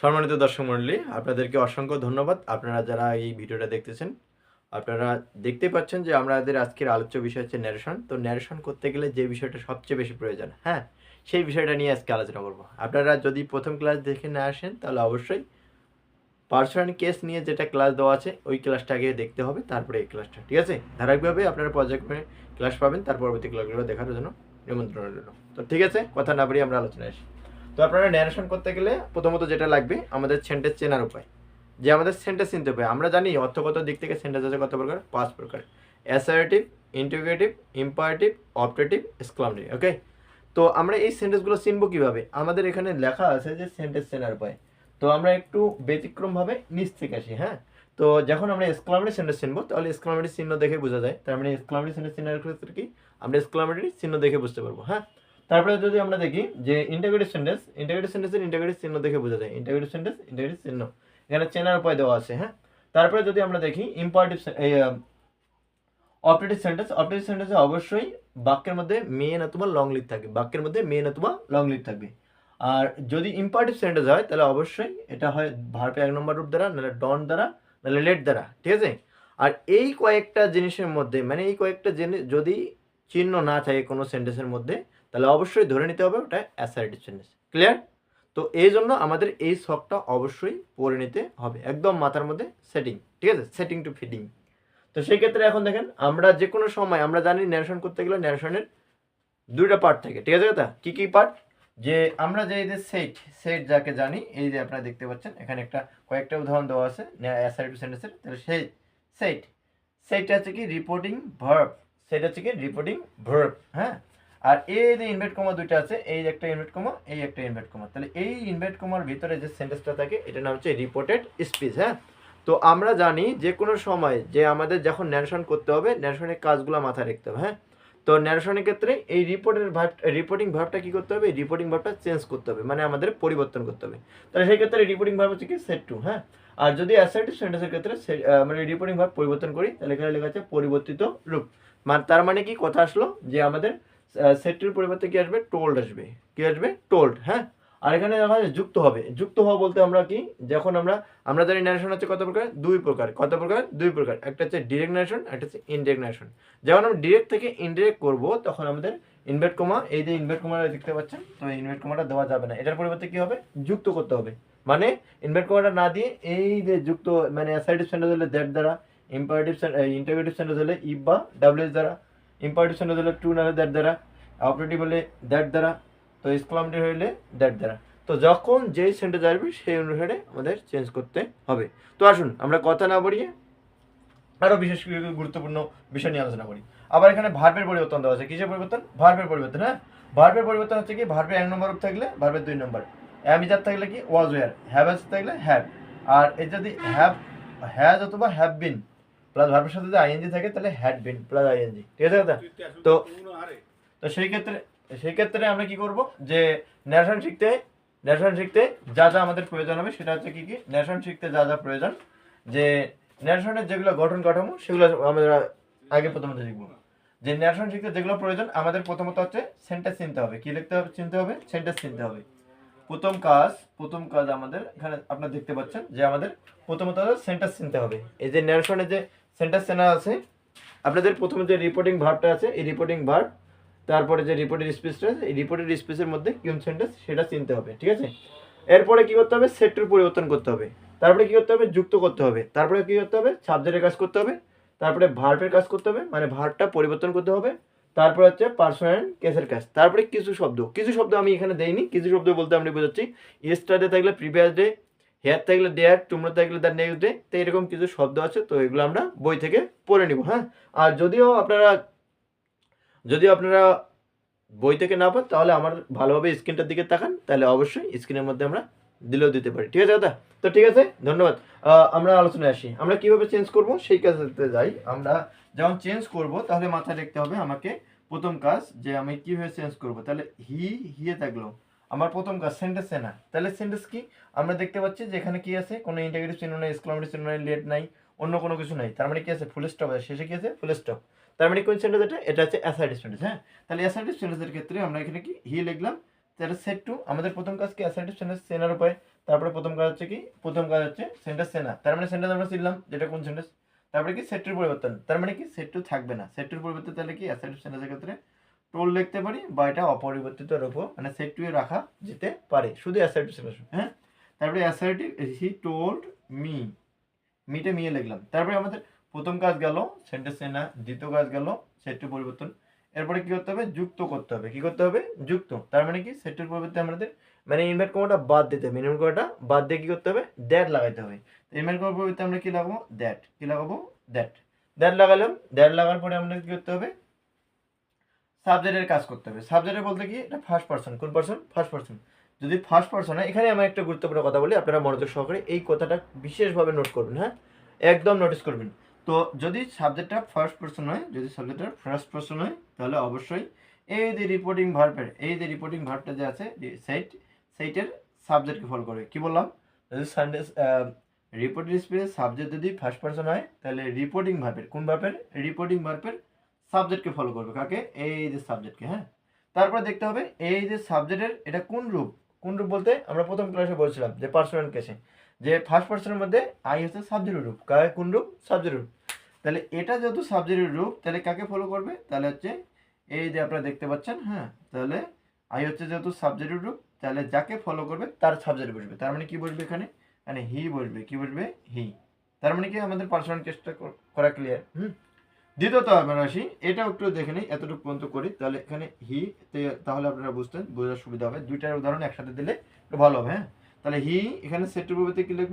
সম্মানিত দর্শক মণ্ডলী, আপনাদেরকে অসংখ্য ধন্যবাদ। আপনারা যারা এই ভিডিওটা দেখতেছেন, আপনারা দেখতে পাচ্ছেন যে আমাদের আজকের আলোচ্য বিষয় হচ্ছে ন্যারেশন তো ন্যারেশন করতে গেলে যে বিষয়টা সবচেয়ে বেশি প্রয়োজন হ্যাঁ? সেই বিষয়টা নিয়ে আজকে আলোচনা করব। আপনারা যদি প্রথম ক্লাস দেখে না আসেন, তাহলে অবশ্যই পার্সোনাল কেস নিয়ে যেটা ক্লাস দেওয়া আছে, ওই ক্লাসটা আগে দেখতে হবে, তারপরে এই ক্লাসটা ঠিক আছে? ধারাবাহিকভাবে আপনারা পর্যায়ক্রমে ক্লাস পাবেন, তার পরবর্তী ক্লাসগুলো দেখার জন্য নিমন্ত্রণ রইল তো ঠিক আছে, কথা না বাড়িয়ে আমরা আলোচনায় আসি। তো আপনারা ন্যারেশন করতে গেলে প্রথমত যেটা লাগবে, আমাদের সেন্টেন্স চেনার উপায়। যে আমাদের সেন্টেন্স চিনতে হবে। আমরা জানি অর্থগত দিক থেকে সেন্টেন্স আছে কত প্রকার? পাঁচ প্রকার। Assertive interrogative imperative optative exclamative okay তো আমরা এই সেন্টেন্সগুলো চিনবো কীভাবে? আমাদের এখানে লেখা আছে যে সেন্টেন্স চেনার উপায়। তো আমরা একটু ব্যতিক্রমভাবে নিচ থেকে আসি হ্যাঁ? তো যখন আমরা এক্সক্লামেটিভ সেন্টেন্স চিনবো, তাহলে এক্সক্লামেটিভ চিহ্ন দেখে বোঝা যায়। তার মানে এক্সক্লামেটিভ সেন্টেন্স চিহ্নের ক্ষেত্রে কি? আমরা এক্সক্লামেটিভ চিহ্ন দেখে বুঝতে পারব হ্যাঁ? তারপরে যদি আমরা দেখি যে ইন্টাগ্রেটিভ সেন্টেন্স ইন্টাগ্রেটিভ সেন্টেন্সের ইন্টাগ্রেটিভ চিহ্ন দেখে বোঝা যায়। ইন্টাগ্রেটিভ সেন্টেন্স ইন্টাগ্রেটিভ চিহ্ন। এখানে চেনার উপায় দেওয়া আছে হ্যাঁ? তারপরে যদি আমরা দেখি ইম্পারেটিভ অপারেটিভ সেন্টেন্স অপারেটিভ সেন্টেন্সে অবশ্যই বাক্যের মধ্যে মেন অথবা লং লিড থাকবে বাক্যের মধ্যে মেন অথবা লং লিড থাকবে। আর যদি ইম্পারেটিভ সেন্টেন্স হয়, তাহলে অবশ্যই এটা হয় ভার্পে এক নম্বর রূপ দ্বারা, নাহলে ডন দ্বারা, নাহলে লেট দ্বারা, ঠিক আছে? আর এই কয়েকটা জিনিসের মধ্যে মানে এই কয়েকটা জিনিস যদি চিহ্ন না থাকে কোনো সেন্টেন্সের মধ্যে তাহলে অবশ্যই ধরে নিতে হবে ওটা অ্যাসারেটিভ সেন্টেন্স ক্লিয়ার তো এই জন্য আমাদের এই শখটা অবশ্যই পড়ে নিতে হবে। একদম মাথার মধ্যে সেটিং ঠিক আছে? সেটিং টু ফিটিং তো সেই ক্ষেত্রে এখন দেখেন, আমরা যে কোনো সময়, আমরা জানি ন্যারেশন করতে গেলে ন্যারেশনের দুইটা পার্ট থাকে, ঠিক আছে কথা? কী কী পার্ট যে আমরা যে এই যে সেট সেট যাকে জানি, এই যে আপনারা দেখতে পাচ্ছেন, এখানে একটা কয়েকটা উদাহরণ দেওয়া আছে অ্যাসারেটিভ সেন্টেন্সের তাহলে সেই সেট সেটটা হচ্ছে কি রিপোর্টিং ভার্ব সেটা হচ্ছে কি রিপোর্টিং ভার্ব হ্যাঁ? আর এই যে ইনভার্ট কমা দুইটা আছে, এই একটা ইনভার্ট কমা এই একটা ইনভার্ট কমা তাহলে এই ইনভার্ট কমার ভিতরে যে সেন্টেন্সটা থাকে, এটার নাম হচ্ছে রিপোর্টেড স্পিচ হ্যাঁ? তো আমরা জানি যে কোনো সময় যে আমাদের যখন ন্যারেশন করতে হবে ন্যারেশনের কাজগুলো মাথায় রাখতে হবে হ্যাঁ? তো ন্যারেশনের ক্ষেত্রে এই রিপোর্টের ভাব রিপোর্টিং ভাবটা কী করতে হবে? রিপোর্টিং ভাবটা চেঞ্জ করতে হবে মানে আমাদের পরিবর্তন করতে হবে। তাহলে সেই ক্ষেত্রে রিপোর্টিং ভাব হচ্ছে কি? সেট টু হ্যাঁ? আর যদি অ্যাসার্টিভ সেন্টেন্সের ক্ষেত্রে মানে রিপোর্টিং ভাব পরিবর্তন করি, তাহলে এখানে লেখা আছে পরিবর্তিত রূপ। মানে তার মানে কি? কথা আসলো যে আমাদের সেটটির পরিবর্তে কি আসবে? টোল্ড আসবে। কি আসবে? টোল্ড হ্যাঁ? আর এখানে দেখা যায় যুক্ত হবে। যুক্ত হওয়া বলতে আমরা কি? যখন আমরা আমরা জানি ন্যারেশন হচ্ছে কত প্রকার? দুই প্রকার। কত প্রকার? দুই প্রকার। একটা হচ্ছে ডিরেক্ট ন্যারেশন একটা হচ্ছে ইনডিরেক্ট ন্যারেশন যখন আমরা ডিরেক্ট থেকে ইনডিরেক্ট করব, তখন আমাদের ইনভার্ট কমা এই যে ইনভার্ট কমাটা দেখতে পাচ্ছেন, তো ইনভার্ট কমাটা দেওয়া যাবে না। এটার পরিবর্তে কি হবে? যুক্ত করতে হবে। মানে ইনভার্ট কমাটা না দিয়ে এই যে যুক্ত মানে অ্যাসাইটিভ সেন্টেন্স হলে দ্যাট দ্বারা ইম্পারেটিভ ইন্টারগ্রেটিভ সেন্টেন্স হলে ইফ বা ডাব্লিউএস দ্বারা ইম্পারেটিভ সেন্টেন্স হলে টু নাহলে দ্যাট দ্বারা অপারেটিভ হলে দ্যাট দ্বারা, তো এক্সক্লামেটিভ হলে দ্যাট দ্বারা। তো যখন যেই সেন্টেন্স আসবে, সেই অনুসারে আমাদের চেঞ্জ করতে হবে। তো আসুন, আমরা কথা না বাড়িয়ে আরও বিশেষ গুরুত্বপূর্ণ বিষয় নিয়ে আলোচনা করি। আবার এখানে ভার্বের পরিবর্তন দেওয়া আছে। কিসের পরিবর্তন? ভার্বের পরিবর্তন হ্যাঁ? ভার্বের পরিবর্তন হচ্ছে কি? ভার্বের এক নম্বর থাকলে ভার্বের দুই নম্বর। অ্যামিজার থাকলে কি? ওয়াজ ওয়ার হ্যাভ থাকলে হ্যাভ আর এই যদি হ্যাভ হ্যাজ অথবা হ্যাভ বিন প্লাস ভার্বের সাথে যদি আইএনজি থাকে, তাহলে হ্যাড বিন প্লাস আইএনজি ঠিক আছে কথা? তো তো সেই ক্ষেত্রে সেই ক্ষেত্রে আমরা কি করব? যে ন্যাশন শিখতে ন্যাশন শিখতে যা যা আমাদের প্রয়োজন হবে, সেটা হচ্ছে কি কি? ন্যাশন শিখতে যা যা প্রয়োজন। যে ন্যাশনের যেগুলো গঠন কাঠামো, সেগুলো আমরা আগে প্রথমত শিখব। যে ন্যাশন শিখতে যেগুলো প্রয়োজন, আমাদের প্রথমত হচ্ছে সেন্টেন্স চিনতে হবে। কি লিখতে হবে? চিনতে হবে সেন্টেন্স চিনতে হবে। প্রথম কাজ প্রথম কাজ আমাদের এখানে আপনারা দেখতে পাচ্ছেন যে আমাদের প্রথমত সেন্টেন্স চিনতে হবে। এই যে ন্যারেশনের যে সেন্টেন্স সেনা আছে। আপনাদের প্রথমে যে রিপোর্টিং ভার্বটা আছে, এই রিপোর্টিং ভার্ব তারপরে যে রিপোর্টের স্পেসটা আছে, এই রিপোর্টের স্পেসের মধ্যে কোন সেন্টেন্স সেটা চিনতে হবে, ঠিক আছে? এরপরে কি করতে হবে? সেক্টর পরিবর্তন করতে হবে। তারপরে কি করতে হবে? যুক্ত করতে হবে। তারপরে কি করতে হবে? সাবজেক্টের কাজ করতে হবে। তারপরে ভার্বের কাজ করতে হবে মানে ভার্বটা পরিবর্তন করতে হবে। তারপরে হচ্ছে পার্সোনাল কেসের কাজ। তারপরে কিছু শব্দ। কিছু শব্দ আমি এখানে দেইনি, কিছু শব্দ বলতে আমি বোঝাচ্ছি। ইয়েস্টারডে থাকলে প্রিভিয়াস ডে হেয়ার থাকলে ডেয়ার টুমরো থাকলে দ্য নেক্সট ডে তো এরকম কিছু শব্দ আছে, তো এগুলো আমরা বই থেকে পড়ে নিব হ্যাঁ? আর যদিও আপনারা যদিও আপনারা বই থেকে না পান তাহলে আমার ভালোভাবে স্ক্রিনটার দিকে তাকান, তাহলে অবশ্যই স্ক্রিনের মধ্যে আমরা দিলেও দিতে পারি, ঠিক আছে দাদা? তো ঠিক আছে, ধন্যবাদ। আমরা আলোচনায় আসি, আমরা কীভাবে চেঞ্জ করব, সেই কাজে যাই, আমরা যখন চেঞ্জ করব, তাহলে মাথায় রাখতে হবে আমাকে প্রথম কাজ যে আমি কীভাবে চেঞ্জ করব, তাহলে হি হিয়ে থাকল। আমার প্রথম কাজ সেন্টেন্সে না। তাহলে সেন্টেন্স কি? আমরা দেখতে পাচ্ছি যে এখানে কি আছে? কোনো ইন্টাগ্রেটিভ চিহ্ন নাই এক্সক্লামেটিভ চিহ্ন নাই লেট নাই, অন্য কোনো কিছু নাই। তার মানে কি আছে? ফুল স্টপ আছে। শেষে কি আছে? ফুল স্টপ তার মানে কোন সেন্টেন্স এটা? এটা হচ্ছে অ্যাসাইটিভ সেন্টেন্স হ্যাঁ? তাহলে অ্যাসাইটিভ সেন্টেন্সের ক্ষেত্রে আমরা এখানে কি? হি লিখলাম। তাহলে সেট টু আমাদের প্রথম কাজ কি? অ্যাসাইটিভ সেন্টেন্স চেনার উপায়। তারপরে প্রথম কাজ হচ্ছে কি? প্রথম কাজ হচ্ছে সেন্টেন্স সেনা তার মানে সেন্টেন্স আমরা শিখলাম যেটা কোন সেন্টেন্স তারপরে কি? সেটটির পরিবর্তন। তার মানে কি? সেট টু থাকবে না। সেটটির পরিবর্তে তাহলে কি? অ্যাসাইটিভ সেন্টেন্সের ক্ষেত্রে টোল লিখতে পারি বা এটা অপরিবর্তিত রূপও মানে সেট টু এ রাখা যেতে পারে। শুধু অ্যাসাইটিভ সেন্টেন্স হ্যাঁ? তারপরে অ্যাসাইটিভ হি টোল্ড মি মিটে মিয়ে লিখলাম। তারপরে আমাদের প্রথম কাজ গেল সেন্টেন্স সেনা দ্বিতীয় কাজ গেল সেটটির পরিবর্তন। এরপরে কি করতে হবে? যুক্ত করতে হবে। কি করতে হবে? যুক্ত। তার মানে কি? সেটটির পরিবর্তে আমাদের মানে ইনভার্ট কমাটা বাদ দিতে হবে। মিনিমাম কমাটা বাদ দিয়ে কি করতে হবে? দ্যাট লাগাইতে হবে। ইনভার্ট কমার পরিবর্তে আমরা কি লাগাবো? দ্যাট কি লাগাবো? দ্যাট দ্যাট লাগালাম। দ্যাট লাগার পরে আমাদের কি করতে হবে? সাবজেক্টের কাজ করতে হবে। সাবজেক্টের বলতে কি? এটা ফার্স্ট পার্সন কোন পার্সন ফার্স্ট পার্সন যদি ফার্স্ট পার্সন হয়, এখানে আমি একটা গুরুত্বপূর্ণ কথা বলি, আপনারা মনোযোগ সহকারে এই কথাটা বিশেষভাবে নোট করবেন হ্যাঁ? একদম নোটিস করবেন। তো যদি সাবজেক্টটা ফার্স্ট পার্সন হয়, যদি সাবজেক্টটা ফার্স্ট পার্সন হয়, তাহলে অবশ্যই এই যে রিপোর্টিং ভার্বের এই যে রিপোর্টিং ভার্বটা যে আছে সেইট সেইটের সাবজেক্টকে ফলো করবে কি বললাম? যদি সানডে রিপোর্টিং স্পেসে সাবজেক্ট যদি ফার্স্ট পার্সন হয়, তাহলে রিপোর্টিং ভার্বের কোন ভার্বের রিপোর্টিং ভার্বের সাবজেক্টকে ফলো করবে, কাকে? এই যে সাবজেক্টকে হ্যাঁ? তারপরে দেখতে হবে, এই যে সাবজেক্টের এটা কোন রূপ? কোন রূপ বলতে আমরা প্রথম ক্লাসে বলছিলাম যে পার্সোনাল কেসে যে ফার্স্ট পার্সনের মধ্যে আই হচ্ছে সাবজেক্টের রূপ। কাকে কোন রূপ? সাবজেক্টের রূপ। তাহলে এটা যেহেতু সাবজেক্টের রূপ, তাহলে কাকে ফলো করবে? তাহলে হচ্ছে এই যে আপনারা দেখতে পাচ্ছেন হ্যাঁ? তাহলে আই হচ্ছে যেহেতু সাবজেক্টের রূপ, তাহলে যাকে ফলো করবে তার সাবজেক্ট বসবে। তার মানে কি বসবে এখানে? মানে হি বসবে। কি বসবে? হি তার মানে কি আমাদের পার্সোনাল কেসটা করা ক্লিয়ার হুম? দ্বিতীয়ত আমরা আসি, এটাও একটু দেখে নিই, এতটুকু পর্যন্ত করি। তাহলে এখানে হি তাহলে আপনারা বুঝতেন, বোঝার সুবিধা হবে। দুইটার উদাহরণ একসাথে দিলে ভালো হবে হ্যাঁ? তাহলে হি এখানে সেটের পরিবর্তে কি লিখব?